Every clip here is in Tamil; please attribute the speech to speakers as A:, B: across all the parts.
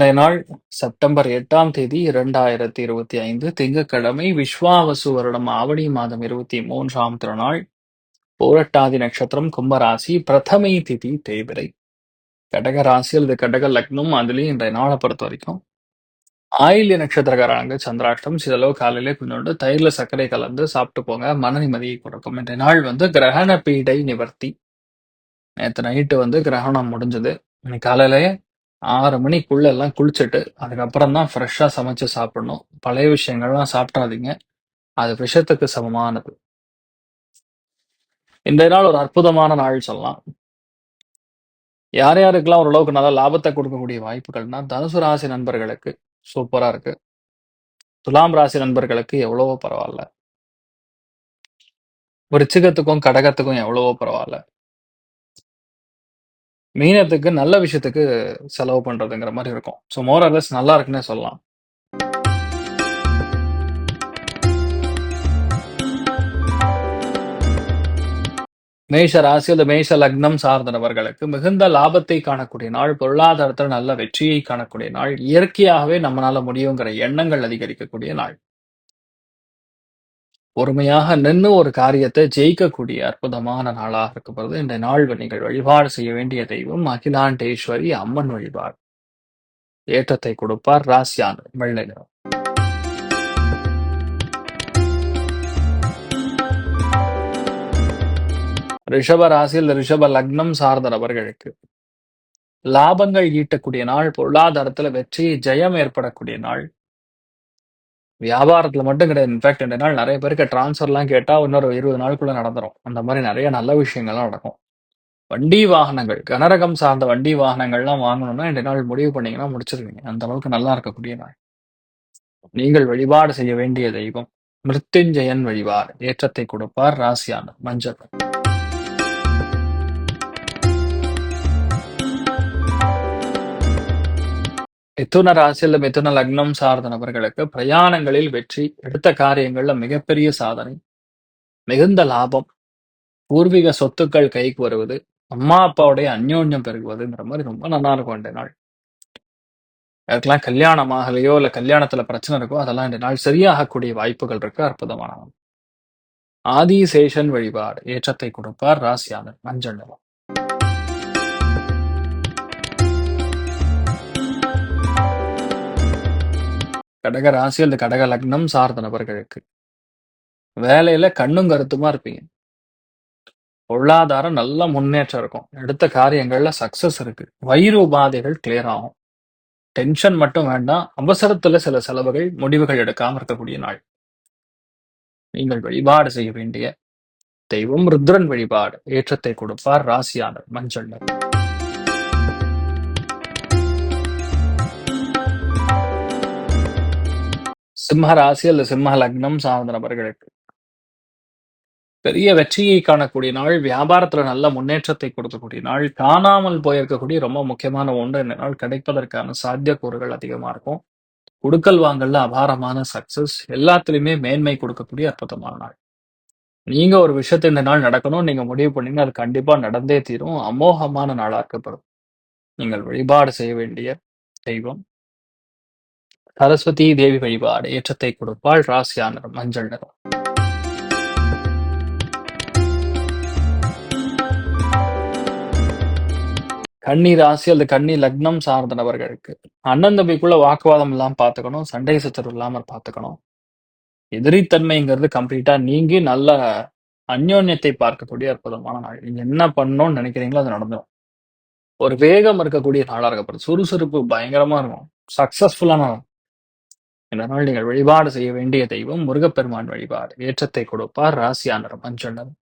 A: இன்றைய நாள் செப்டம்பர் எட்டாம் தேதி இரண்டாயிரத்தி இருபத்தி ஐந்து திங்கட்கிழமை விஸ்வாவசு வருடம் ஆவணி மாதம் இருபத்தி மூன்றாம் திருநாள் போரட்டாதி நட்சத்திரம் கும்பராசி பிரதமை திதி தேய்பிரை. கடக ராசி அல்லது கடக லக்னம் அதுலேயும் இன்றைய நாளை பொறுத்த வரைக்கும். ஆயில்ய நட்சத்திரக்காரங்க சந்திராஷ்டம் சிலளவு காலையிலே கொஞ்சோண்டு தயிரில் சர்க்கரை கலந்து சாப்பிட்டு போங்க மன நிம்மதியை கொடுக்கும். இன்றைய நாள் வந்து கிரகண பீடை நிவர்த்தி. நேற்று நைட்டு வந்து கிரகணம் முடிஞ்சது. இன்னைக்கு காலையிலேயே ஆறு மணிக்குள்ள எல்லாம் குளிச்சுட்டு அதுக்கப்புறம் தான் ஃப்ரெஷ்ஷாக சமைச்சு சாப்பிடணும். பழைய விஷயங்கள்லாம் சாப்பிடாதீங்க. அது விஷத்துக்கு சமமானது. இந்த நாள் ஒரு அற்புதமான நாள் சொல்லலாம். யார் யாருக்கெல்லாம் ஓரளவுக்கு நல்ல லாபத்தை கொடுக்கக்கூடிய வாய்ப்புகள்னா தனுசு ராசி நண்பர்களுக்கு சூப்பரா இருக்கு. துலாம் ராசி நண்பர்களுக்கு எவ்வளவோ பரவாயில்ல. விருச்சிகத்துக்கும் கடகத்துக்கும் எவ்வளவோ பரவாயில்ல. மீனத்துக்கு நல்ல விஷயத்துக்கு செலவு பண்றதுங்கிற மாதிரி இருக்கும். ஸோ மோரலஸ் நல்லா இருக்குன்னே சொல்லலாம். மேஷ ராசி அல்லது மேஷ லக்னம் சார்ந்த நபர்களுக்கு மிகுந்த லாபத்தை காணக்கூடிய நாள் பொருளாதாரத்தில் நல்ல வெற்றியை காணக்கூடிய நாள் இயற்கையாகவே நம்மளால முடியுங்கிற எண்ணங்கள் அதிகரிக்கக்கூடிய நாள். பொறுமையாக நின்று ஒரு காரியத்தை ஜெயிக்கக்கூடிய அற்புதமான நாளாக இருக்கப்படுது இந்த நாள் நீங்கள் வழிபாடு செய்ய வேண்டிய தெய்வம் அகிலாண்டேஸ்வரி அம்மன் வழிபாடு. ஏற்றத்தை கொடுப்பார் ராசியான வெள்ளை நிறம் ரிஷப ராசியில் ரிஷப லக்னம் சார்ந்த நபர்களுக்கு. லாபங்கள் ஈட்டக்கூடிய நாள் பொருளாதாரத்துல வெற்றி ஜெயம் ஏற்படக்கூடிய நாள். வியாபாரத்துல மட்டும் கிடையாது. இன்ஃபேக்ட் ரெண்டு நாள் நிறைய பேருக்கு டிரான்ஸ்ஃபர்லாம் கேட்டா இன்னொரு இருபது நாளுக்குள்ள நடந்துரும். அந்த மாதிரி நிறைய நல்ல விஷயங்கள்லாம் நடக்கும். வண்டி வாகனங்கள் கனரகம் சார்ந்த வண்டி வாகனங்கள்லாம் வாங்கணும்னா ரெண்டு நாள் முடிவு பண்ணீங்கன்னா முடிச்சிருவீங்க. அந்த அளவுக்கு நல்லா இருக்கக்கூடிய நாள். நீங்கள் வழிபாடு செய்ய வேண்டிய தெய்வம் மிருத்யுஞ்சயன் வழிபாடு. ஏற்றத்தை கொடுப்பார் ராசியான மஞ்சள். மிதுன ராசியில் மிதுன லக்னம் சார்ந்த நபர்களுக்கு பிரயாணங்களில் வெற்றி எடுத்த காரியங்கள்ல மிகப்பெரிய சாதனை. மிகுந்த லாபம். பூர்வீக சொத்துக்கள் கைக்கு வருவது அம்மா அப்பாவுடைய அந்யோன்யம் பெருகுவதுங்கிற மாதிரி ரொம்ப நல்லா இருக்கும் இந்த நாள். அதுக்கெல்லாம் கல்யாணம் ஆகலையோ இல்ல கல்யாணத்துல பிரச்சனை இருக்கோ அதெல்லாம் இந்த நாள் சரியாகக்கூடிய வாய்ப்புகள் இருக்கு அற்புதமான ஆதிசேஷன் வழிபாடு ஏற்றத்தை கொடுப்பார் ராசியாளர் மஞ்சள் நிறம். கடக ராசி அல்லது கடக லக்னம் சார்ந்த நபர்களுக்கு. வேலையில கண்ணும் கருத்துமா இருப்பீங்க. பொருளாதாரம் நல்ல முன்னேற்றம் இருக்கும். எடுத்த காரியங்கள்ல சக்சஸ் இருக்கு. வயிறு உபாதைகள் கிளியர் ஆகும். டென்ஷன் மட்டும் வேண்டாம். அவசரத்துல சில செலவுகள் முடிவுகள் எடுக்காம இருக்கக்கூடிய நாள். நீங்கள் வழிபாடு செய்ய வேண்டிய தெய்வம் ருத்ரன் வழிபாடு. ஏற்றத்தை கொடுப்பார் ராசியானர் மஞ்சள் சிம்ம ராசி அல்லது சிம்ம லக்னம் சார்ந்த நபர்களுக்கு. பெரிய வெற்றியை காணக்கூடிய நாள் வியாபாரத்துல நல்ல முன்னேற்றத்தை கொடுக்கக்கூடிய நாள் காணாமல் போயிருக்கக்கூடிய ரொம்ப முக்கியமான ஒன்று இந்த நாள். கிடைப்பதற்கான சாத்தியக்கூறுகள் அதிகமா இருக்கும். கொடுக்கல் வாங்கல்ல அபாரமான சக்சஸ் எல்லாத்துலயுமே மேன்மை கொடுக்கக்கூடிய அற்புதமான நாள். நீங்க ஒரு விஷயத்தை இந்த நாள் நடக்கணும் நீங்க முடிவு பண்ணீங்கன்னா அது கண்டிப்பா நடந்தே தீரும். அமோகமான நாளா இருக்கப்படும் நீங்கள் வழிபாடு செய்ய வேண்டிய தெய்வம். சரஸ்வதி தேவி வழிபாடு ஏற்றத்தை கொடுப்பாள் ராசியான நிறம், மஞ்சள் நிறம். கன்னி ராசி அல்லது கன்னி லக்னம் சார்ந்த நபர்களுக்கு அண்ணன் தம்பிக்குள்ள வாக்குவாதம் இல்லாம பார்த்துக்கணும் சண்டை சச்சரவு இல்லாம பாத்துக்கணும். எதிரித்தன்மைங்கிறது கம்ப்ளீட்டா நீங்கி நல்ல அந்யோன்யத்தை பார்க்கக்கூடிய அற்புதமான நாள். நீங்க என்ன பண்ணணும்னு நினைக்கிறீங்களோ அது நடந்துடும் ஒரு வேகம் இருக்கக்கூடிய நாளாக இருக்கப்படுது சுறுசுறுப்பு பயங்கரமா இருக்கும். சக்சஸ்ஃபுல்லான இதனால் நீங்கள் வழிபாடு செய்ய வேண்டிய தெய்வம் முருகப்பெருமான் வழிபாடு. ஏற்றத்தை கொடுப்பார் ராசியானர் மஞ்சள் நிறம்.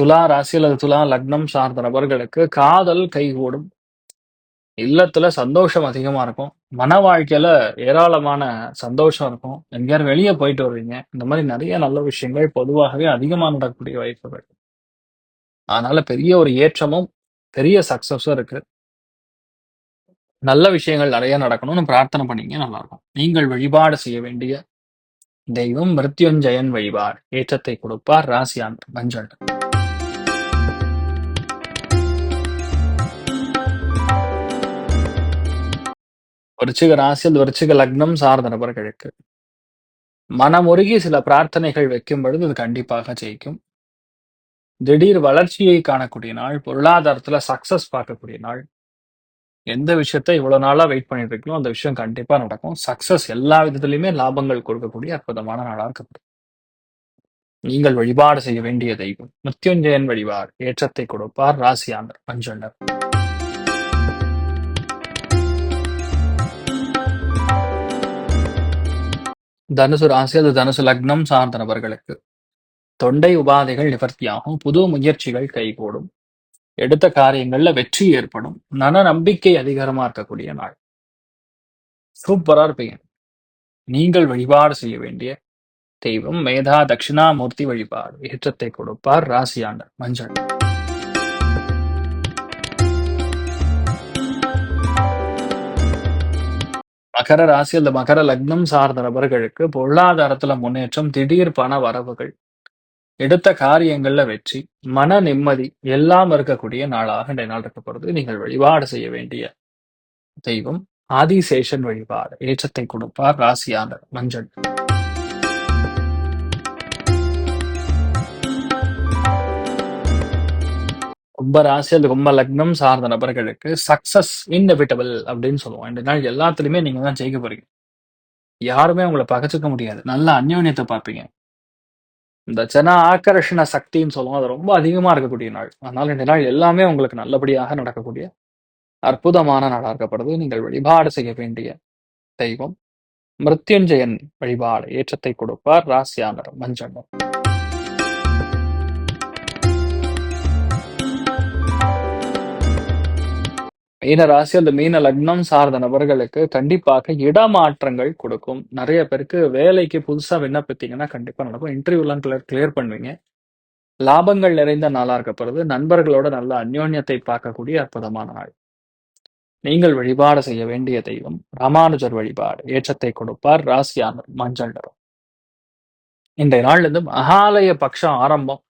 A: துலா ராசி அல்லது துலா லக்னம் சார்ந்த நபர்களுக்கு காதல் கைகூடும். இல்லத்துல சந்தோஷம் அதிகமா இருக்கும். மன வாழ்க்கையில ஏராளமான சந்தோஷம் இருக்கும். எங்கேயாரும் வெளியே போயிட்டு வருவீங்க. இந்த மாதிரி நிறைய நல்ல விஷயங்கள் பொதுவாகவே அதிகமா நடக்கக்கூடிய வாய்ப்புகள். அதனால பெரிய ஒரு ஏற்றமும் பெரிய சக்ஸஸும் இருக்கு. நல்ல விஷயங்கள் நிறைய நடக்கணும்னு பிரார்த்தனை பண்ணீங்க நல்லா இருக்கும் நீங்கள் வழிபாடு செய்ய வேண்டிய தெய்வம் மிருத்யுஞ்சயன் வழிபாடு. ஏற்றத்தை கொடுப்பார் ராசியான் மஞ்சள். விருச்சிக ராசி விருச்சிக லக்னம் சார்ந்த நபர்களுக்கு மனமுருகி சில பிரார்த்தனைகள் வைக்கும் பொழுது அது கண்டிப்பாக ஜெயிக்கும். திடீர் வளர்ச்சியை காணக்கூடிய நாள் பொருளாதாரத்துல சக்சஸ் பார்க்கக்கூடிய நாள். எந்த விஷயத்த இவ்வளவு நாளா வெயிட் பண்ணிட்டு இருக்கீங்களோ அந்த விஷயம் கண்டிப்பா நடக்கும். சக்சஸ் எல்லா விதத்திலுமே லாபங்கள் கொடுக்கக்கூடிய அற்புதமான நாளா இருக்கப்படுது நீங்கள் வழிபாடு செய்ய வேண்டிய தெய்வம் மிருத்யுஞ்சயன் வழிபாடு ஏற்றத்தை கொடுப்பார் ராசியானர் பஞ்சண்டர் தனுசு ராசி அது தனுசு லக்னம் சார்ந்த நபர்களுக்கு. தொண்டை உபாதைகள் நிவர்த்தியாகும் புது முயற்சிகள் கைகூடும். எடுத்த காரியங்கள்ல வெற்றி ஏற்படும். நன நம்பிக்கை அதிகாரமா இருக்கக்கூடிய நாள். சூப்பரா இருப்பீங்க. நீங்கள் வழிபாடு செய்ய வேண்டிய தெய்வம் மேதா தட்சிணாமூர்த்தி வழிபாடு. ஏற்றத்தை கொடுப்பார் ராசியாண்டர் மஞ்சள். மகர ராசி அல்லது மகர லக்னம் சார்ந்த நபர்களுக்கு பொருளாதாரத்துல முன்னேற்றம் திடீர் பண வரவுகள் எடுத்த காரியங்கள்ல வெற்றி மன நிம்மதி எல்லாம் இருக்கக்கூடிய நாளாக இந்த நாள் இருக்கப்படுது நீங்கள் வழிபாடு செய்ய வேண்டிய தெய்வம் ஆதிசேஷன் வழிபாடு ஏற்றத்தை கொடுப்பார் ராசியானர் மஞ்சள். கும்ப ராசி அது கும்ப லக்னம் சார்ந்த நபர்களுக்கு சக்சஸ் இன்எவிட்டபிள் அப்படின்னு சொல்லுவோம். இந்த நாள் எல்லாத்துலயுமே நீங்க தான் ஜெயிக்க போறீங்க. யாருமே உங்களை பகச்சுக்க முடியாது. நல்ல அந்யோன்யத்தை பார்ப்பீங்க. இந்த ஜன ஆக்கர்ஷண சக்தின்னு சொல்லுவோம். அது ரொம்ப அதிகமா இருக்கக்கூடிய நாள். அதனால இந்த நாள் எல்லாமே உங்களுக்கு நல்லபடியாக நடக்கக்கூடிய அற்புதமான நாளாக இருக்கப்படுது. நீங்கள் வழிபாடு செய்ய வேண்டிய தெய்வம். மிருத்யுஞ்சயன் வழிபாடு ஏற்றத்தை கொடுப்பார். ராசியானர் மஞ்சள். மீன ராசி அந்த மீன லக்னம் சார்ந்த நபர்களுக்கு கண்டிப்பாக இடமாற்றங்கள் கொடுக்கும். நிறைய பேருக்கு வேலைக்கு புதுசா விண்ணப்பித்தீங்கன்னா கண்டிப்பா நடக்கும். இன்டர்வியூலாம் கிளியர் கிளியர் பண்ணுவீங்க. லாபங்கள் நிறைந்த நாளா இருக்கப்படுது. நண்பர்களோட நல்ல அந்யோன்யத்தை பார்க்கக்கூடிய அற்புதமான நாள். நீங்கள் வழிபாடு செய்ய வேண்டிய தெய்வம் ராமானுஜர் வழிபாடு ஏற்றத்தை கொடுப்பார் ராசியானர் மஞ்சள் நிறம். இன்றைய நாள்ல இருந்து மகாலய பட்சம் ஆரம்பம்.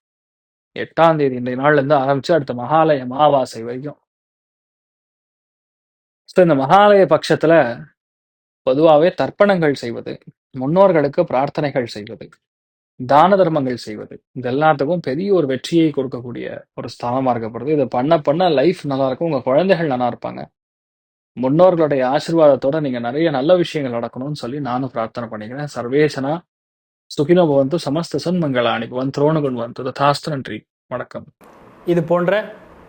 A: எட்டாம் தேதி இன்றைய நாள்ல இருந்து ஆரம்பிச்சு அடுத்த மகாலய அமாவாசை வரைக்கும். ஸோ இந்த மகாலய பட்சத்துல பொதுவாகவே தர்ப்பணங்கள் செய்வது முன்னோர்களுக்கு பிரார்த்தனைகள் செய்வது தான தர்மங்கள் செய்வது இது எல்லாத்துக்கும் பெரிய ஒரு வெற்றியை கொடுக்கக்கூடிய ஒரு ஸ்தானமா இருக்கப்படுது. இதை பண்ண பண்ண லைஃப் நல்லா இருக்கும் உங்க குழந்தைகள் நல்லா இருப்பாங்க. முன்னோர்களுடைய ஆசீர்வாதத்தோட நீங்க நிறைய நல்ல விஷயங்கள் நடக்கணும்னு சொல்லி நானும் பிரார்த்தனை பண்ணிக்கிறேன். சர்வேசனா சுகினோ பவந்து சமஸ்த சன்மங்களாணி பவன் துரோணகுன் வந்து தாஸ்து நன்றி. வணக்கம். இது போன்ற